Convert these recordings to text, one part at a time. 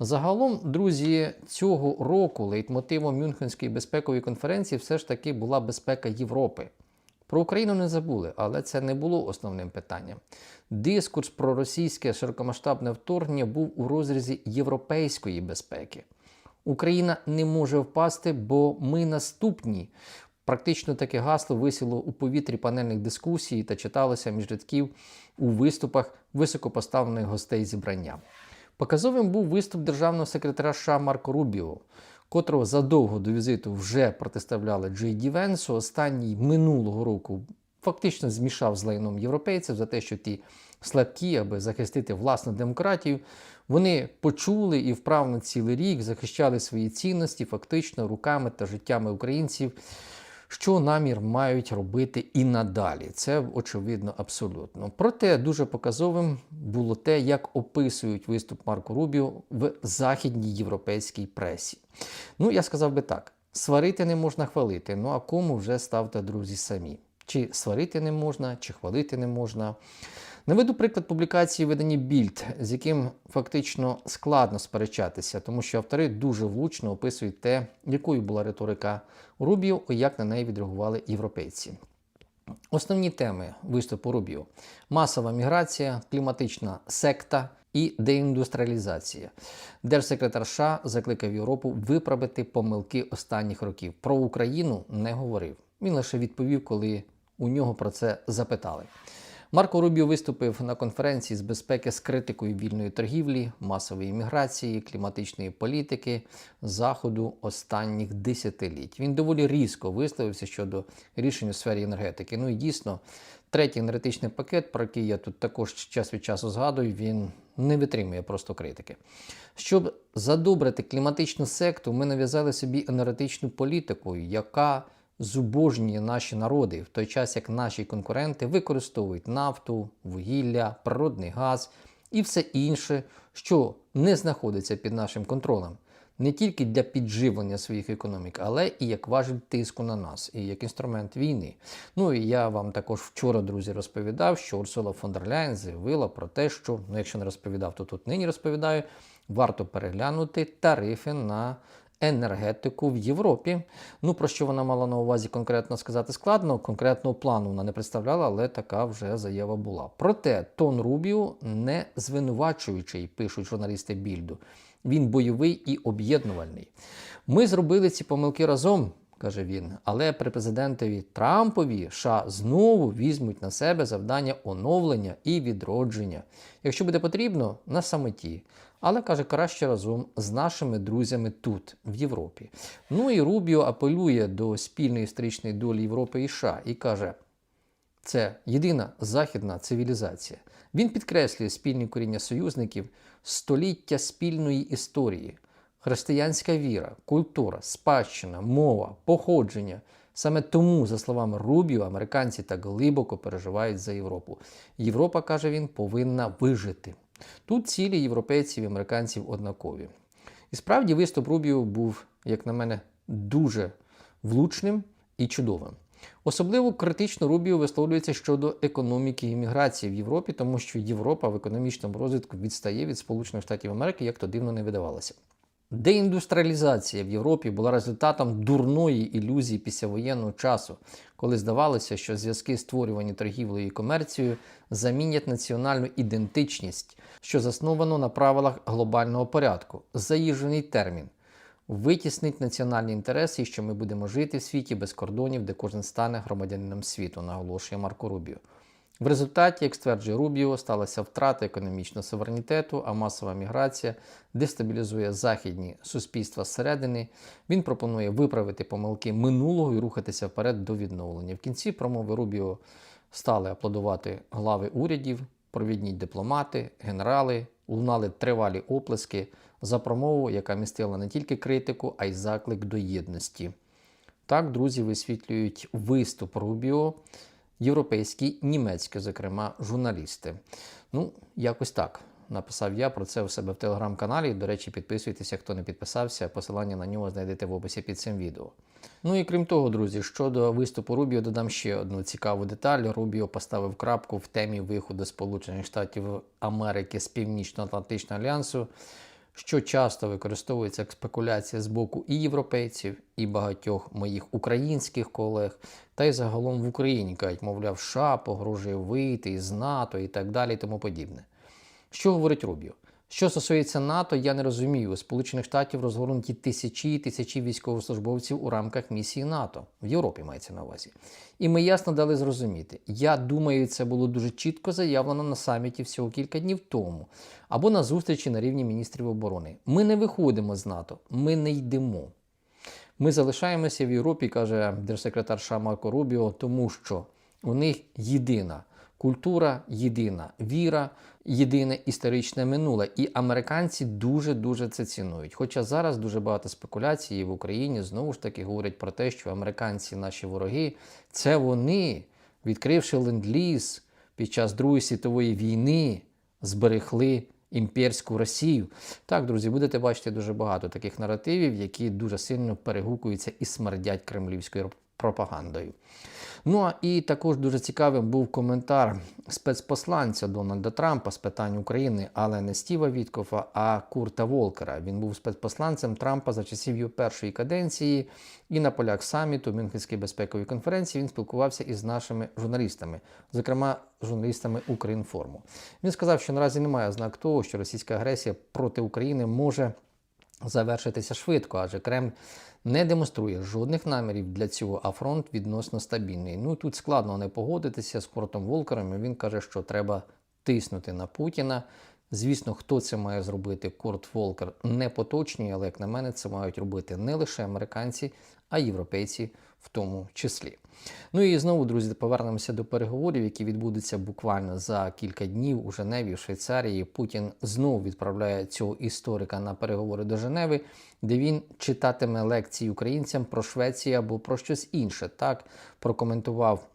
Загалом, друзі, цього року лейтмотивом Мюнхенської безпекової конференції все ж таки була безпека Європи. Про Україну не забули, але це не було основним питанням. Дискурс про російське широкомасштабне вторгнення був у розрізі європейської безпеки. Україна не може впасти, бо ми наступні. Практично таке гасло висіло у повітрі панельних дискусій та читалося між рядків у виступах високопоставлених гостей зібрання. Показовим був виступ державного секретаря США Марко Рубіо, котрого задовго до візиту вже протиставляли Джей Ді Венсу. Останній минулого року фактично змішав з лайном європейців за те, що ті слабкі, аби захистити власну демократію. Вони почули і вправно цілий рік захищали свої цінності фактично руками та життями українців. Що намір мають робити і надалі, це очевидно абсолютно. Проте дуже показовим було те, як описують виступ Марко Рубіо в західній європейській пресі. Ну, я сказав би так: сварити не можна хвалити. Ну а кому вже ставте друзі самі? Чи сварити не можна, чи хвалити не можна. Наведу приклад публікації видання Більд, з яким фактично складно сперечатися, тому що автори дуже влучно описують те, якою була риторика Рубіо і як на неї відреагували європейці. Основні теми виступу Рубіо: масова міграція, кліматична секта і деіндустріалізація. Держсекретар США закликав Європу виправити помилки останніх років. Про Україну не говорив. Він лише відповів, коли у нього про це запитали. Марко Рубіо виступив на конференції з безпеки з критикою вільної торгівлі, масової міграції, кліматичної політики заходу останніх десятиліть. Він доволі різко висловився щодо рішень у сфері енергетики. Ну і дійсно, третій енергетичний пакет, про який я тут також час від часу згадую, він не витримує просто критики. Щоб задобрити кліматичну секту, ми нав'язали собі енергетичну політику, яка зубожнює наші народи, в той час як наші конкуренти використовують нафту, вугілля, природний газ і все інше, що не знаходиться під нашим контролем. Не тільки для підживлення своїх економік, але і як важіль тиску на нас, і як інструмент війни. Ну і я вам також вчора, друзі, розповідав, що Урсула фон дер Ляйн заявила про те, що ну, якщо не розповідав, то тут нині розповідаю, варто переглянути тарифи на енергетику в Європі. Ну, про що вона мала на увазі конкретно сказати складно, конкретного плану вона не представляла, але така вже заява була. Проте Тон Рубіо не звинувачуючий, пишуть журналісти Більду. Він бойовий і об'єднувальний. Ми зробили ці помилки разом. Каже він, але при президентові Трампові США знову візьмуть на себе завдання оновлення і відродження, якщо буде потрібно, на самоті. Але каже, краще разом з нашими друзями тут, в Європі. Ну і Рубіо апелює до спільної історичної долі Європи і США і каже: це єдина західна цивілізація. Він підкреслює спільні коріння союзників, століття спільної історії, християнська віра, культура, спадщина, мова, походження. Саме тому, за словами Рубіо, американці так глибоко переживають за Європу. Європа, каже він, повинна вижити. Тут цілі європейців і американців однакові. І справді виступ Рубіо був, як на мене, дуже влучним і чудовим. Особливо критично Рубіо висловлюється щодо економіки імміграції в Європі, тому що Європа в економічному розвитку відстає від Сполучених Штатів Америки, як то дивно не видавалося. Деіндустріалізація в Європі була результатом дурної ілюзії післявоєнного часу, коли здавалося, що зв'язки, створювані торгівлею і комерцією, замінять національну ідентичність, що засновано на правилах глобального порядку, заїжджений термін. Витіснить національні інтереси, і що ми будемо жити в світі без кордонів, де кожен стане громадянином світу, наголошує Марко Рубіо. В результаті, як стверджує Рубіо, сталася втрата економічного суверенітету, а масова міграція дестабілізує західні суспільства зсередини. Він пропонує виправити помилки минулого і рухатися вперед до відновлення. В кінці промови Рубіо стали аплодувати глави урядів, провідні дипломати, генерали, лунали тривалі оплески за промову, яка містила не тільки критику, а й заклик до єдності. Так, друзі, висвітлюють виступ Рубіо європейські, німецькі, зокрема, журналісти. Ну, якось так. Написав я про це у себе в телеграм-каналі. До речі, підписуйтеся, хто не підписався. Посилання на нього знайдете в описі під цим відео. Ну і крім того, друзі, щодо виступу Рубіо, додам ще одну цікаву деталь. Рубіо поставив крапку в темі виходу Сполучених Штатів Америки з Північно-Атлантичного альянсу. Що часто використовується як спекуляція з боку і європейців, і багатьох моїх українських колег, та й загалом в Україні кажуть, мовляв, США погрожує вийти із НАТО і так далі, і тому подібне. Що говорить Рубіо? Що стосується НАТО, я не розумію. У Сполучених Штатів розгорнуті тисячі і тисячі військовослужбовців у рамках місії НАТО. В Європі мається на увазі. І ми ясно дали зрозуміти. Я думаю, це було дуже чітко заявлено на саміті всього кілька днів тому, або на зустрічі на рівні міністрів оборони. Ми не виходимо з НАТО, ми не йдемо. Ми залишаємося в Європі, каже держсекретар США Марко Рубіо, тому що у них єдина культура, єдина віра, єдине історичне минуле. І американці дуже-дуже це цінують. Хоча зараз дуже багато спекуляцій в Україні знову ж таки говорять про те, що американці, наші вороги, це вони, відкривши ленд-ліз під час Другої світової війни, зберегли імперську Росію. Так, друзі, будете бачити дуже багато таких наративів, які дуже сильно перегукуються і смердять кремлівською пропагандою. Ну а і також дуже цікавим був коментар спецпосланця Дональда Трампа з питань України, але не Стіва Віткофа, а Курта Волкера. Він був спецпосланцем Трампа за часів його першої каденції, і на полях саміту Мюнхенської безпекової конференції він спілкувався із нашими журналістами, зокрема журналістами Українформу. Він сказав, що наразі немає ознак того, що російська агресія проти України може завершитися швидко, адже Кремль не демонструє жодних намірів для цього, а фронт відносно стабільний. Ну тут складно не погодитися з Кортом Волкером. Він каже, що треба тиснути на Путіна. Звісно, хто це має зробити, Курт Волкер не поточнює, але як на мене, це мають робити не лише американці, а й європейці в тому числі. Ну і знову, друзі, повернемося до переговорів, які відбудуться буквально за кілька днів у Женеві, в Швейцарії. Путін знову відправляє цього історика на переговори до Женеви, де він читатиме лекції українцям про Швецію або про щось інше. Так прокоментував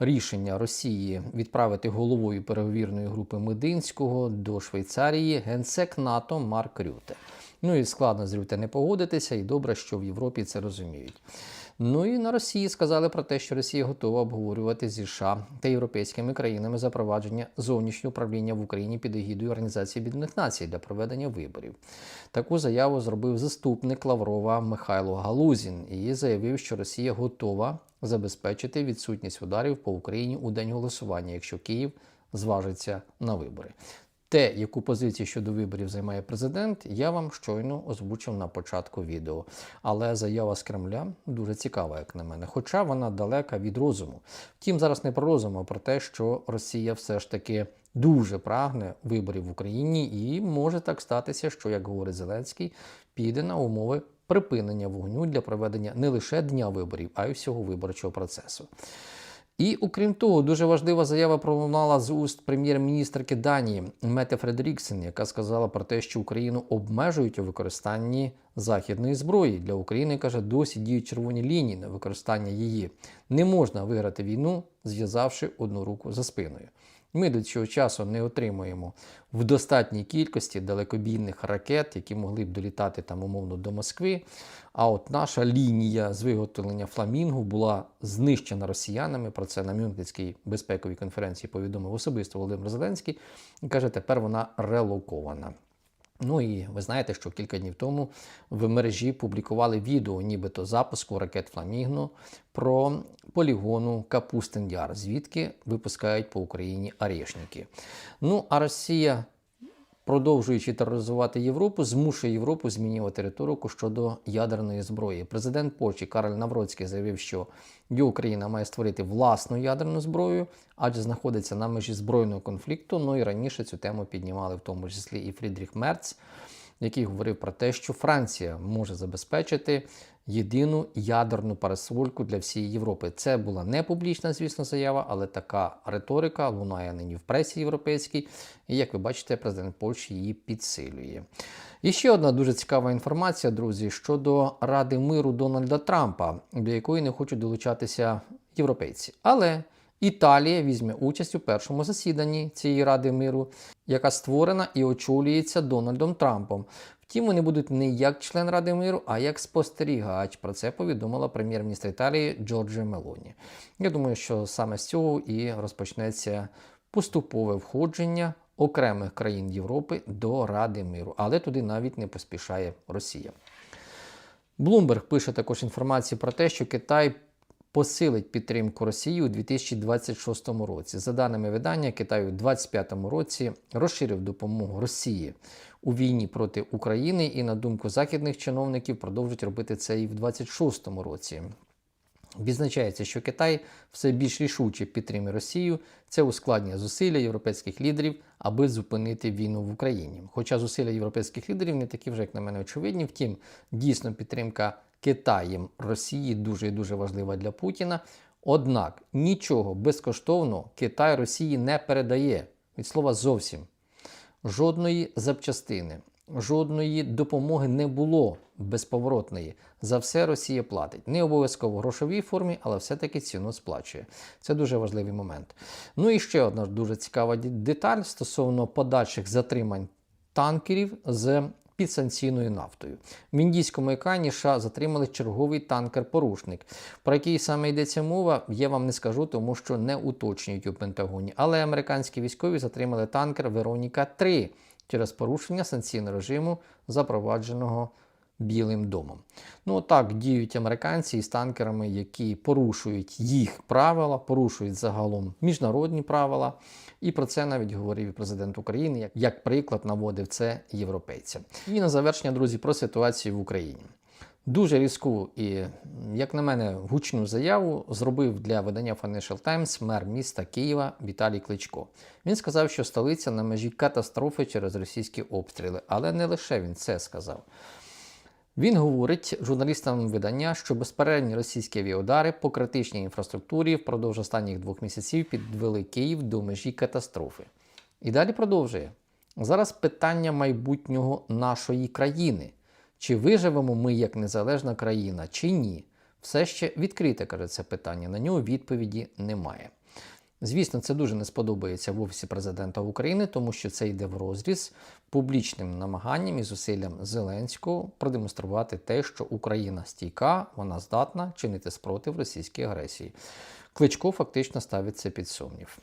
рішення Росії відправити головою переговірної групи Мединського до Швейцарії генсек НАТО Марк Рюте. Ну і складно з Рюте не погодитися, і добре, що в Європі це розуміють. Ну і на Росії сказали про те, що Росія готова обговорювати зі США та європейськими країнами запровадження зовнішнього управління в Україні під егідою Організації Об'єднаних Націй для проведення виборів. Таку заяву зробив заступник Лаврова Михайло Галузін і заявив, що Росія готова забезпечити відсутність ударів по Україні у день голосування, якщо Київ зважиться на вибори. Те, яку позицію щодо виборів займає президент, я вам щойно озвучив на початку відео. Але заява з Кремля дуже цікава, як на мене, хоча вона далека від розуму. Втім, зараз не про розум, а про те, що Росія все ж таки дуже прагне виборів в Україні, і може так статися, що, як говорить Зеленський, піде на умови припинення вогню для проведення не лише дня виборів, а й всього виборчого процесу. І окрім того, дуже важлива заява пролунала з уст прем'єр-міністрки Данії Мете Фредеріксен, яка сказала про те, що Україну обмежують у використанні західної зброї. Для України каже, досі діють червоні лінії на використання її. Не можна виграти війну, зв'язавши одну руку за спиною. Ми до цього часу не отримуємо в достатній кількості далекобійних ракет, які могли б долітати там умовно до Москви. А от наша лінія з виготовлення фламінгу була знищена росіянами. Про це на Мюнхенській безпековій конференції повідомив особисто Володимир Зеленський. І каже, тепер вона релокована. Ну і ви знаєте, що кілька днів тому в мережі публікували відео, нібито запуску ракет Фламігно про полігону Капустин Яр, звідки випускають по Україні арешники. Ну а Росія, продовжуючи тероризувати Європу, змушує Європу змінювати риторику щодо ядерної зброї. Президент Польщі Кароль Навроцький заявив, що Україна має створити власну ядерну зброю, адже знаходиться на межі збройного конфлікту. Ну і раніше цю тему піднімали в тому числі і Фрідріх Мерц, який говорив про те, що Франція може забезпечити єдину ядерну парасольку для всієї Європи. Це була не публічна, звісно, заява, але така риторика лунає нині в пресі європейській. І як ви бачите, президент Польщі її підсилює. І ще одна дуже цікава інформація, друзі, щодо Ради миру Дональда Трампа, до якої не хочуть долучатися європейці. Але Італія візьме участь у першому засіданні цієї Ради миру, яка створена і очолюється Дональдом Трампом. Втім, вони будуть не як член Ради миру, а як спостерігач. Про це повідомила прем'єр-міністр Італії Джорджа Мелоні. Я думаю, що саме з цього і розпочнеться поступове входження окремих країн Європи до Ради миру, але туди навіть не поспішає Росія. Bloomberg пише також інформацію про те, що Китай посилить підтримку Росії у 2026 році. За даними видання, Китай у 2025 році розширив допомогу Росії у війні проти України і, на думку західних чиновників, продовжить робити це і в 2026 році. Відзначається, що Китай все більш рішуче підтримує Росію. Це ускладнює зусилля європейських лідерів, аби зупинити війну в Україні. Хоча зусилля європейських лідерів не такі вже, як на мене, очевидні. Втім, дійсно підтримка Китаєм Росії дуже і дуже важлива для Путіна. Однак нічого безкоштовно Китай Росії не передає від слова зовсім. Жодної запчастини, жодної допомоги не було безповоротної. За все Росія платить. Не обов'язково в грошовій формі, але все-таки ціну сплачує. Це дуже важливий момент. Ну і ще одна дуже цікава деталь стосовно подальших затримань танкерів з підсанкційною нафтою. В Індійському океані США затримали черговий танкер-порушник. Про який саме йдеться мова, я вам не скажу, тому що не уточнюють у Пентагоні. Але американські військові затримали танкер Вероніка 3 через порушення санкційного режиму, запровадженого Білим домом. Ну так діють американці із танкерами, які порушують їх правила, порушують загалом міжнародні правила. І про це навіть говорив і президент України, як, як приклад наводив це європейцям. І на завершення, друзі, про ситуацію в Україні. Дуже різку і, як на мене, гучну заяву зробив для видання Financial Times мер міста Києва Віталій Кличко. Він сказав, що столиця на межі катастрофи через російські обстріли, але не лише він це сказав. Він говорить журналістам видання, що безперервні російські авіаудари по критичній інфраструктурі впродовж останніх двох місяців підвели Київ до межі катастрофи. І далі продовжує. Зараз питання майбутнього нашої країни. Чи виживемо ми як незалежна країна, чи ні? Все ще відкрите, каже це питання. На нього відповіді немає. Звісно, це дуже не сподобається в Офісі президента України, тому що це йде в розріз публічним намаганням і зусиллям Зеленського продемонструвати те, що Україна стійка, вона здатна чинити спротив російській агресії. Кличко фактично ставиться під сумнів.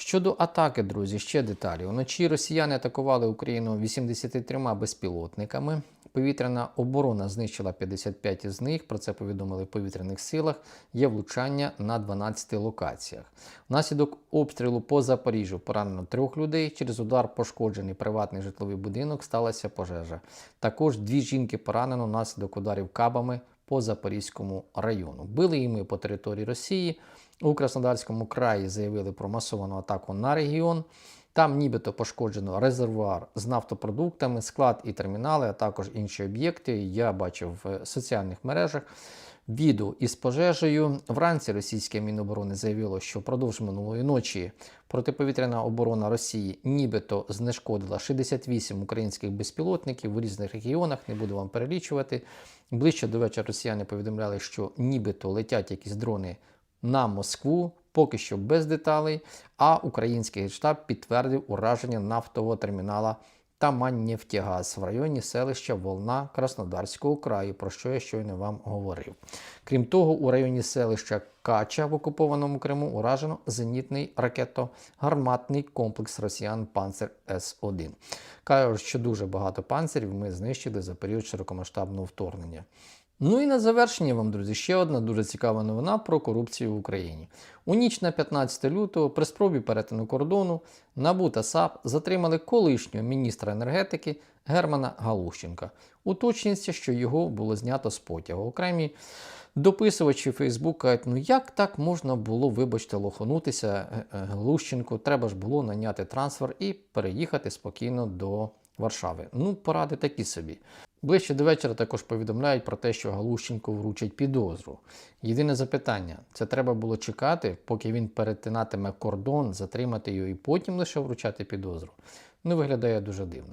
Щодо атаки, друзі, ще деталі. Уночі росіяни атакували Україну 83 безпілотниками. Повітряна оборона знищила 55 із них. Про це повідомили в повітряних силах. Є влучання на 12 локаціях. Внаслідок обстрілу по Запоріжжю поранено трьох людей. Через удар пошкоджений приватний житловий будинок сталася пожежа. Також дві жінки поранено внаслідок ударів кабами по Запорізькому району. Били і ми по території Росії. У Краснодарському краї заявили про масовану атаку на регіон. Там нібито пошкоджено резервуар з нафтопродуктами, склад і термінали, а також інші об'єкти. Я бачив в соціальних мережах відео із пожежею. Вранці російське міноборони заявило, що впродовж минулої ночі протиповітряна оборона Росії нібито знешкодила 68 українських безпілотників в різних регіонах. Не буду вам перелічувати. Ближче до вечора росіяни повідомляли, що нібито летять якісь дрони на Москву, поки що без деталей. А український генштаб підтвердив ураження нафтового термінала Таманнефтягаз в районі селища Волна Краснодарського краю, про що я щойно вам говорив. Крім того, у районі селища Кача в окупованому Криму уражено зенітний ракето-гарматний комплекс росіян Панцер С-1. Кажуть, що дуже багато панцирів ми знищили за період широкомасштабного вторгнення. Ну і на завершення вам, друзі, ще одна дуже цікава новина про корупцію в Україні. У ніч на 15 лютого при спробі перетину кордону НАБУ та САП затримали колишнього міністра енергетики Германа Галущенка. Уточнюється, що його було знято з потягу. Окремі дописувачі Фейсбук кажуть, ну як так можна було, вибачте, лоханутися Галущенку, треба ж було наняти трансфер і переїхати спокійно до Варшави. Ну, поради такі собі. Ближче до вечора також повідомляють про те, що Галущенко вручить підозру. Єдине запитання: це треба було чекати, поки він перетинатиме кордон, затримати його і потім лише вручати підозру. Ну, виглядає дуже дивно.